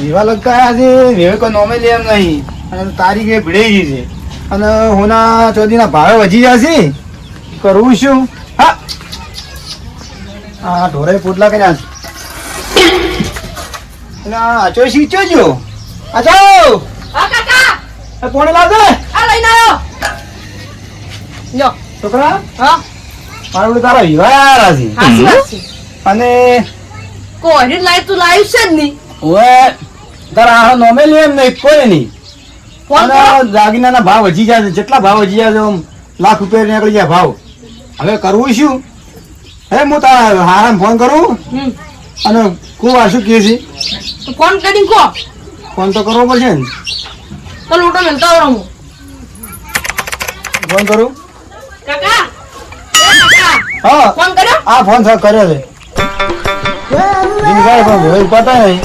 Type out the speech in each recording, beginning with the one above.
એવા લગતા આજે વેવે કોઈ નોમે લે એમ નહીં. અને તારીખ ભીડાઈ ગઈ છે. અને હોના ચોદીના ભાવે વધી જશે. કરવું શું? હા. આ ઢોરે પોટલા કર્યા છે. અને આચો શીચો જો. આચો! લાવશે આ લઈને આવ્યો લ્યો. છોકરા? હા. મારા બધું તારા વિવાહ છે. છે. અને કોઈ લાઈવ તું લાઈવ છે જ નહીં. હવે તારા આ નોમે લે એમ નહીં કોઈ નહીં. પણ કરો દાગીનાના ભાવ વધી જાય છે જેટલા ભાવ હજી જાય છે આમ લાખ રૂપિયા નીકળી જાય ભાવ. હવે કરવું શું? હે હું તારા હારામ ફોન કરું? અને કુવા શું કહે છે? તો ફોન કરીને કહો. ફોન તો કરવો પડશે ને. તો લોટો મેલતા આવડો હું. ફોન કરું? કાકા? હા. ફોન કર્યો? આ ફોન કર્યો છે. ઉપાડતા નહીં.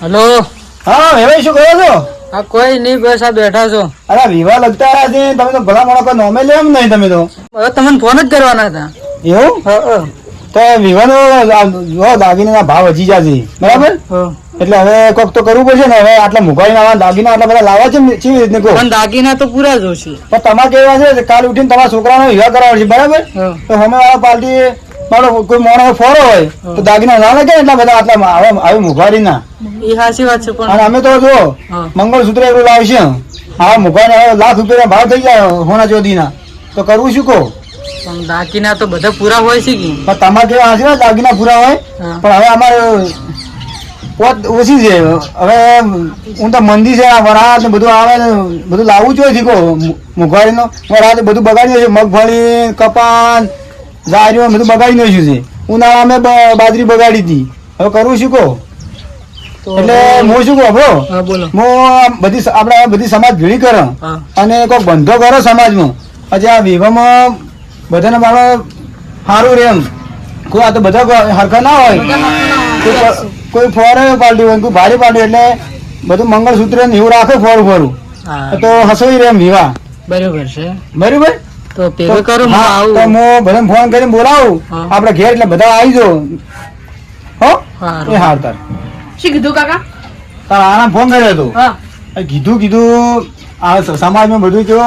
હલો? હા વેવાઈ શું કહો છો? આ કોઈ નહીં બસ આ બેઠા છો. અરે વિવાહ લગતા રહ્યા છે. તમે તો ભલા મોડા કોઈ નોમે લે એમ નહીં તમે તો. હવે તમને ફોન જ કરવાના હતા. એવું? તો વિવાહનો જો દાગીનાના ભાવ હજી જાજે બરાબર? એટલે હવે કોક તો કરવું પડશે ને હવે આટલા મુકાઈ ના દાગીના આટલા બધા લાવવા છે કેવી રીતને કહો? પણ દાગીના તો પૂરા જોશે પણ તમારે કેવા છે કે કાલ ઉઠીને તમારા છોકરાનો વિવાહ કરાવવાનો છે બરાબર? તો અમે વાળા પાર્ટી મારો કોઈ મોણો ફોરો હોય તો દાગીના ના લાગે એટલા બધા આટલા આવી મુભારી ના એ સાચી વાત છે પણ અમે તો જો મંગળસૂત્ર એટલું લાવશે. આ મુભારી લાખ રૂપિયા ભાવ થઈ જાય હોના ચોધીના તો કરવું શું કહો? પણ દાગીના તો બધા પૂરા હોય છે પણ તમારે કેવા ને દાગીના પૂરા હોય. પણ હવે અમારે પોત ઓછી છે. હવે હું તો મંદી છે આ વરાત ને બધું આવે ને બધું લાવવું જોઈએ શીખો મુઘવારી નો વરાત બધું બગાડી નાખ્યું મગફળી કપાન જારીઓ તો બગાડી નાખ્યું છે. ઉનાળા અમે બાજરી બગાડી હતી. હવે કરવું શું કહો? એટલે હું શું કહું બોલો. હું બધી આપણે બધી સમાજ ભેળી કરો. અને કોઈક બંધો કરો સમાજમાં પછી આ વિવાહમાં બધાને મારો સારું રહે એમ. કોઈ આ તો બધા કોઈ હરખા ના હોય. કોઈ કોઈ ફોરે પાર્ટી હોય કોઈ ભારે પાર્ટી એટલે બધું મંગળસૂત્ર ને એવું રાખે ફોર ફોરું તો હસોઈ રેમ વિવા વિવાહ. બરોબર છે. બરાબર? તો ભેગો કરો હું આવું. તો હું ભલે ફોન કરીને બોલાવું. આપણે ઘેર એટલે બધા આવી જો હો? એ હાર તાર. શું કીધું કાકા? તાર આના ફોન કર્યો હતો. હા. કીધું કીધું આ સમાજમાં બધું કેવો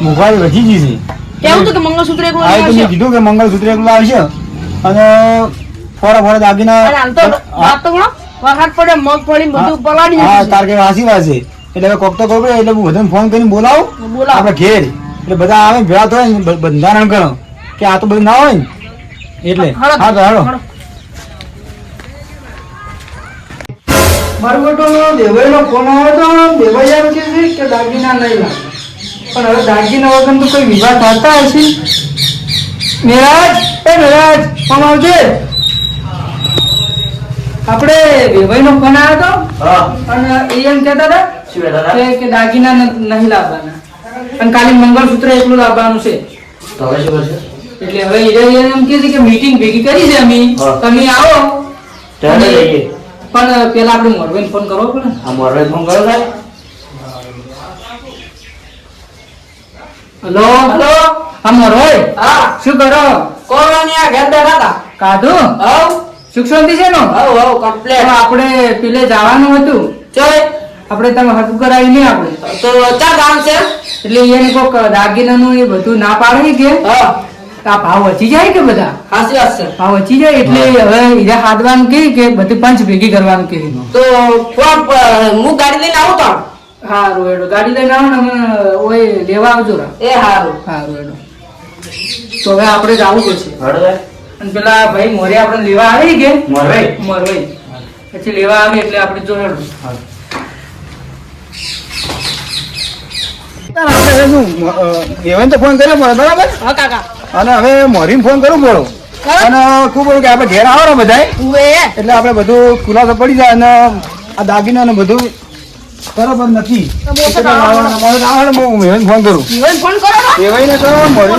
મોંઘવારી વધી ગઈ છે. કેવું તો કે મંગળસૂત્ર એક હા એ તો આવશે કીધું કે મંગળસૂત્ર એકલું આવશે. અને ફોરા ફોરા દાગીના અને હાલ તો વાત તો ગણો વરસાદ પડે મગફળી બધું પલાળી હા તાર કે વાસી વાસી એટલે કોક તો કોક એટલે હું બધાને ફોન કરીને બોલાવું. આપણે ઘેર. એટલે બધા આવે ભેળા થાય ને બંધારણ કરો કે આ તો બધું ના હોય ને? એટલે હા તો હાલો. મારો દેવાઈનો ફોન આવ્યો તો દેવાઈ એમ કે છે કે દાગીના નહીં લાગે. પણ હવે દાગીના વગર તો કોઈ વિવાહ થતા હશે? મેરાજ એ મેરાજ ફોન આવજે. આપણે દેવાઈનો ફોન આવ્યો તો? અને એ એમ કહેતા હતા કે કે દાગીના નહીં લાવવાના. અને કાલે મંગળસૂત્ર એકલું લાવવાનું છે. એટલે હવે એ એમ કે છે કે મીટિંગ ભેગી કરી છે અમે. તમે આવો. પણ પેલા આપણે મોરબેન ફોન કરવો પડે હા આ ફોન કરો સાહેબ હલો? હલો? હા મોરભાઈ હા. શું કરો? કોરોના આ ઘેર બેઠા હતા. કાધું? હવ. સુખ શાંતિ છે નો હવ હવ કમ્પ્લેટ આપણે પેલે જવાનું હતું. ચોય આપણે તમે હરકું કરાવી નહીં આપણે. તો ચા કામ છે? એટલે એને કોક દાગીનાનું એ બધું ના પાડે કે? આ ભાવ વચી જાય કે બધા? હાસી વાત છે. ભાવ વચી જાય એટલે હવે હીરા હાદવાનું કે કે બધું પંચ ભેગી કરવાનું કે તો હું ગાડી લઈને આવું તો? હારું એડો ગાડી લઈને આવો ને અમે ઓય લેવા આવજો એ હારું. હારું એડો તો હવે આપણે જવું પડશે. અને પેલા ભાઈ મોરે આપણે લેવા આવે કે? મોરવાઈ. મોરવાઈ. પછી લેવા આવે એટલે આપણે જોડે તાર આપણે શું તો ફોન કર્યો પડે બરાબર? હા કાકા. અને હવે મોરીને ફોન કરવું પડો અને ખૂબ બોલું કે આપણે ઘેર આવો ને બધા એટલે આપણે બધું ખુલાસો પડી જાય અને આ દાગીના ને બધું બરાબર નથી. હું ફોન કરું. ફોન કરો ને? કરો. કરો.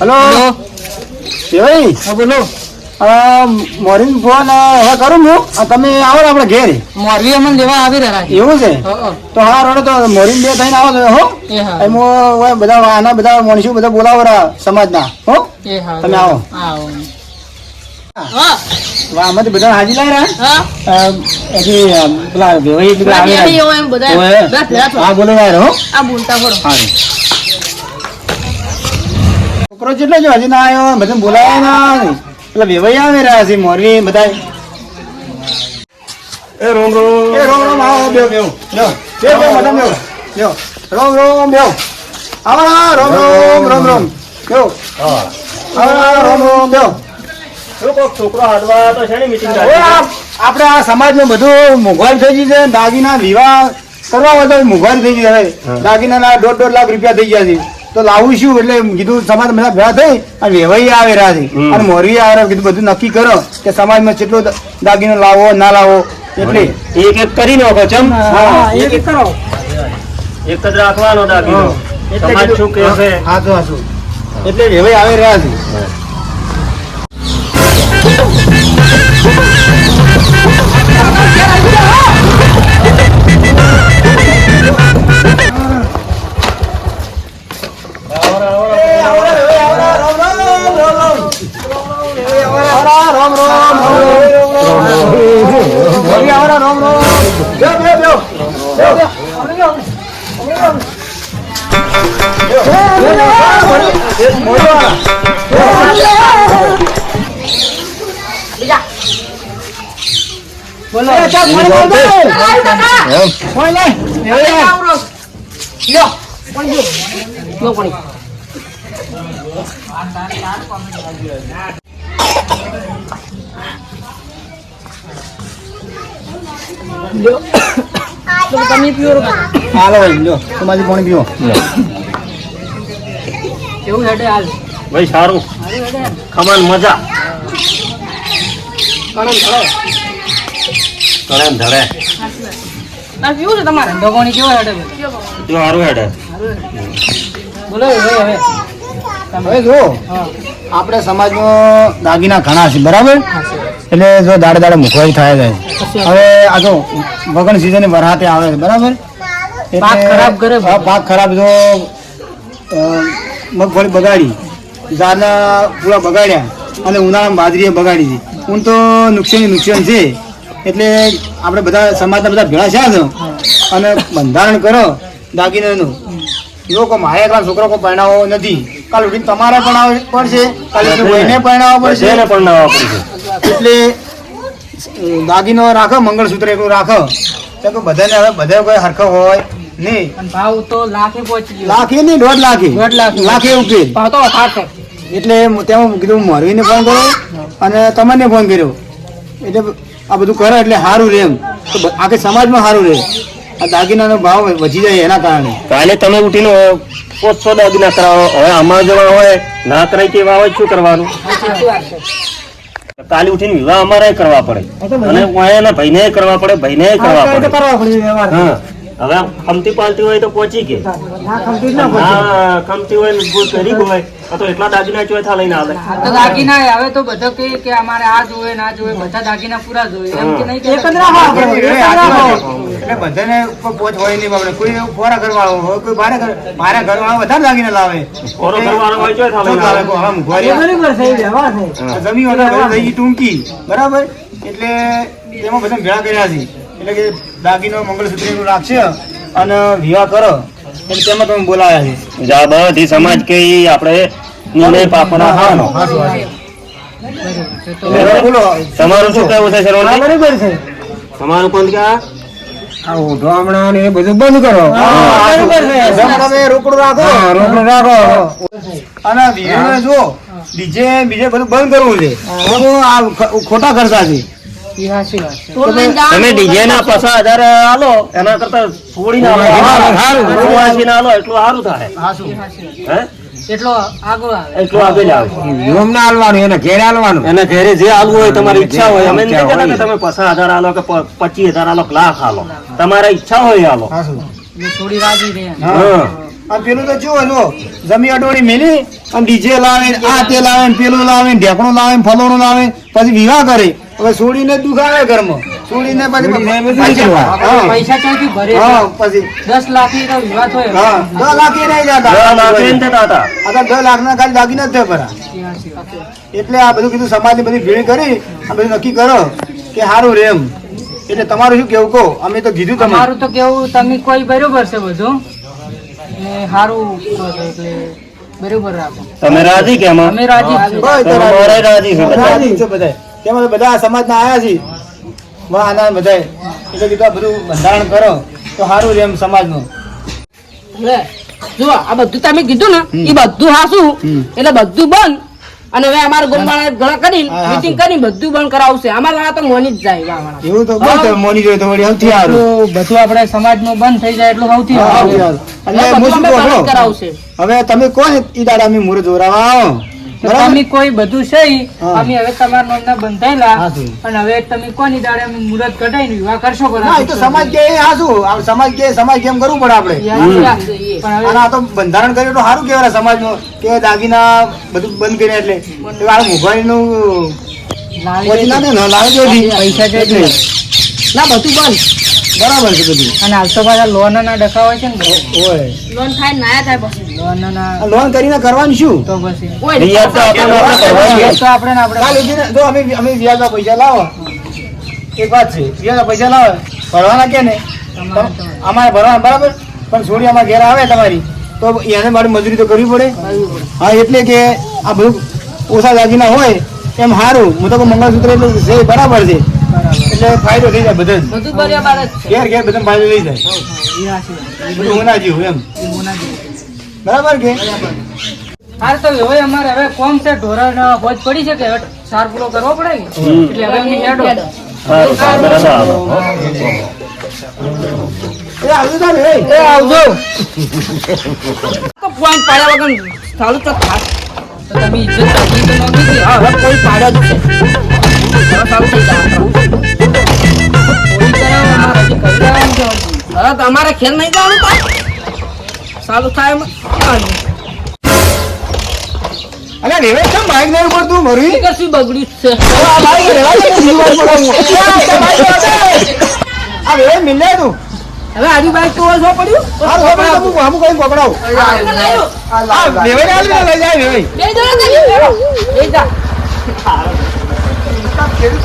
હલો. હા બોલો. મોરીન ફોન હવે કરું હું? તમે આવો ને આપણે ઘેર. મોરી અમને લેવા આવી રહ્યા એવું છે? હો, હો. તો હા રોડો તો મોરીન બે થઈને આવો હો. હા. એમાં બધા આના બધા માણસો બધા બોલાવરા સમાજના હો. હા તમે આવો. આમાંથી બધા હાજી લાવી રહ્યા? હા. હજી પેલા વેવાઈ આવી રહ્યા. હા બોલો યાર હો. આ બોલતા પડો સારું છોકરો કેટલો જો હજી ના આવ્યો બધા બોલાય ના એટલે વેવાઈ આવે રહ્યા છે મોરવી બધા એ રોમ રોમ. એ રોમ રોમ આવો બેવ બેવ બેવ બેવ બેવ madam, બેવ બેવ રોમ રોમ બેવ આવો આવો, રોમ રોમ રોમ રોમ. બેવ હા. આવો આવો, રોમ રોમ બેવ છોકરો હાડવા તો છે ને મીટિંગ આ- આપણે આ સમાજમાં બધું મોંઘવારી થઈ ગઈ છે. દાગીના વિવાહ કરવા વધારે મોંઘવારી થઈ ગઈ હવે દાગીના દોઢ દોઢ લાખ રૂપિયા થઈ ગયા છે. તો લાવું શું એટલે કીધું સમાજ બધા ભેળા થઈ અને વેવાઈ આવે રહ્યા છે અને મોરવી આવે કીધું બધું નક્કી કરો કે સમાજમાં કેટલો દાગીનો લાવો ના લાવો એટલે. એક એક કરી નાખો ચમ? હા એક એક કરો. એક જ રાખવાનો દાગીનો. એટલે સમાજ શું કહે છે હા તો હાસુ એટલે વેવાઈ આવે રહ્યા છે બોલો હાલ કાકા આવરો. લ્યો. પણ જો. પણ. લ્યો. તો તમે પીવો રો હાલો ભાઈ લ્યો. તમારી પાણી પીવો કેવું હેડે હાલ? ભાઈ સારું. ખમણ મજા. કણે ધડે ના પીવું છે તમારે? પાણી કેવો હેડે? જો સારું હેડે. બોલો ભાઈ હવે. હવે જો આપણે સમાજમાં દાગીના ઘણા છે બરાબર? એટલે જો દાડે દાડે મુખવાઈ થાય છે. હવે આ જો વગણ સિઝન વરહાતે આવે છે બરાબર? પાક ખરાબ કરે પાક ખરાબ જો મગફળી બગાડી ઝાડના પૂરા બગાડ્યા અને ઉનાળામાં બાજરીએ બગાડી છે ઊન તો નુકસાની નુકસાન છે. એટલે આપણે બધા સમાજના બધા ભેળા છે ને અને બંધારણ કરો દાગીનાનું જો કે મારે એકલા છોકરો કોઈ પરણાવો નથી. કાલ ઉઠીને તમારે પણ પડશે કાલે ભાઈને પરણાવવા પડશે. બધાને પરણાવવા પડશે. એટલે દાગીનો રાખો મંગળસૂત્ર એકલું રાખો. તો કે બધાને હવે બધા કોઈ હરખો હોય નહીં. ભાવ તો લાખે પહોંચી લાખે એ નહીં દોઢ લાખે. દોઢ લાખ. લાખે ઉકેલ ભાવ તો. એટલે તેમાં કીધું મોરવીને ફોન કર્યો અને તમને ફોન કર્યો. એટલે આ બધું કરે એટલે સારું રહે એમ. તો આખે સમાજમાં સારું રહે. આ દાગીનાનો ભાવ વધી જાય એના કારણે. કાલે તમે ઉઠીને પોસ્તો દાગીના કરાવો. હવે આમાં જવા હોય ના કરાય તેવા હોય શું કરવાનું. કાલે ઉઠીને વિવાહ અમારે કરવા પડે. અને એના ભાઈને કરવા પડે ભાઈને કરવા પડે. હા. હવે ખમતી પાલતી હોય તો પહોંચી કે હા ખમતી હોય ને કરી હોય તો એટલા દાગીના ચોથા લઈને આવે. આ તો દાગીના આવે તો બધો કે કે અમારે આ જોવે ના જોવે બધા દાગીના પૂરા જોવે. એમ કે નહીં કે એટલે બધાને પોચ હોય નહીં બાપડે. કોઈ ફોરા ઘરવાળો હોય કોઈ બારે ઘર ઘરવાળો વધારે લાવે. ઘરવાળો હોય વધારે થઈ ગઈ ટૂંકી. બરાબર? એટલે એમાં બધા ભેળા કર્યા છે. એટલે કે દાગીનો મંગળસૂત્ર રાખશે અને વિવાહ કરો. એટલે તેમાં તમે બોલાવ્યા છે. જા બધી સમાજ કે આપણે નિર્ણય પાપડા હાનો. બોલો. તમારું શું કહેવું છે? બરાબર છે. તમારું કોણ કે આ? આ ને બધું બંધ કરો. ઉઢામણા તમે રોકડું રાખો. રોકડું રાખો. અને બીજું જો ડીજે બીજે બધું બંધ કરવું છે. આ ખોટા ખર્ચા છે. તમે ડીજે ના પચાસ હજાર આલો એના કરતા છોડી ના આલો એટલું સારું થાય. હે? એટલો આગળ આવે. એટલું આગળ આવે. નિયમ ના હાલવાનું એને ઘેર હાલવાનું. એને ઘરે જે આલવું હોય તમારી ઈચ્છા હોય અમે નથી કહેતા કે તમે પચાસ હજાર આલો કે પચીસ હજાર આલો કે લાખ હાલો તમારા ઈચ્છા હોય આલો. હાશું. થોડી રાજી રહે હા. અને પેલું તો જુઓ જો જમી અડોળી મેલી અને ડીજે લાવે આ તે લાવે પેલું લાવે ઢેકણું લાવે ફલોણું લાવે. પછી વિવાહ કરે. હવે છોડીને જ દુઃખ આવે ઘરમાં. છોડીને પછી પૈસા ચોથી ભરે હા પછી દસ લાખની તો વિવાદ હા દસ લાખ નહીં જતા દસ લાખ લઈને જતા હતા. દસ લાખ ના ખાલી દાગીના જ થયા એટલે આ બધું કીધું સમાજની બધી ભીડ કરી આ બધું નક્કી કરો કે સારું રે એમ. એટલે તમારું શું કેવું કહો? અમે તો કીધું તમારું તો કેવું તમે કોઈ બરોબર છે બધું? સારું એટલે બરોબર રાખો તમે રાજી કે અમે રાજી છીએ. તમારે રાજી છે બધા. રાજી છે બધાય. તેમાં બધા સમાજના આયા છે વાહ આના બધાય એટલે કીધું બધું બંધારણ કરો તો સારું રે એમ સમાજનું લે, જુઓ આ બધું તમે કીધું ને એ બધું હાસું. એટલે બધું બંધ અને હવે અમારા ગોમવાળા ઘણા કરીને કરી મીટિંગ કરીને બધું બંધ કરાવશે. અમારા વાળા તો મોની જ જાય એવું તો મોની જોઈએ તો વળી સૌથી સારું બધું આપણે સમાજનું બંધ થઈ જાય એટલું સૌથી સારું. એટલે હવે તમે કોણ ઈ દાડા અમે મુહૂર્ત જોરાવા આવો. તો કોઈ બધું છે અમે હવે તમારા નામના બંધાયેલા. અને હવે તમે કોની દાડે અમે મુહૂર્ત કઢાઈને વિવાહ કરશો કરો તો સમાજ કે આ શું? સમાજ કે સમાજ કેમ કરવું પડે આપણે. પણ હવે આ તો બંધારણ કર્યું તો સારું કહેવાય સમાજનું કે દાગીના બધું બંધ કર્યા એટલે. આ ના ને. પૈસા ના બધું બંધ. બરાબર છે બધું. અને હાલ તો પાછા લોન ના ડખા હોય છે ને. ઓય. લોન થાય ને નાયા થાય પછી. લોન ના લોન કરીને કરવાનું શું? તો પછી. રિયાઝ તો આપણે. તો આપણે આપણે કાલે જો અમે અમે વ્યાજના પૈસા લાવો. એક વાત છે વ્યાજના પૈસા લાવો. ભરવાના કે ને અમારે ભરવાના બરાબર? પણ છોડી અમારા ઘેર આવે તમારી. તો એને મારી મજૂરી તો કરવી પડે. હા એટલે કે આ બધું ઓછા દાગીના હોય એમ સારું. હું તો મંગળસૂત્ર એટલે છે બરાબર છે. એટલે ફાયદો થઈ જાય બધે. બધું બરાબર ઘેર ઘેર બધા ફાયદો થઈ જાય. બધું હોના જેવું એમ. બરાબર કે હાર તો હવે અમારે હવે કોમ છે ઢોરણ બોજ પડી છે કે સાર પૂરો કરવો પડે એટલે હવે એમની હેડો. સારું, સારું, બરાબર આવો. એ આવજો તારે, એ. એ આવજો તો ફોન પાડ્યા વગર ચાલુ તો તમે ઇજ્જત કોઈ પાડ્યો તમારે ખેલ નહીં જવાનું તો? ચાલુ થાય એમ. બાઈક નહીં મરી? બગડ્યું છે. આ બાઈક આ મિલે તું હવે આજુ બાઈક તો ઓછો પડ્યું. આ ખબર હું આમ કઈ પકડાવ. આ ને લઈ જાય બે જણા જા. ખેડૂત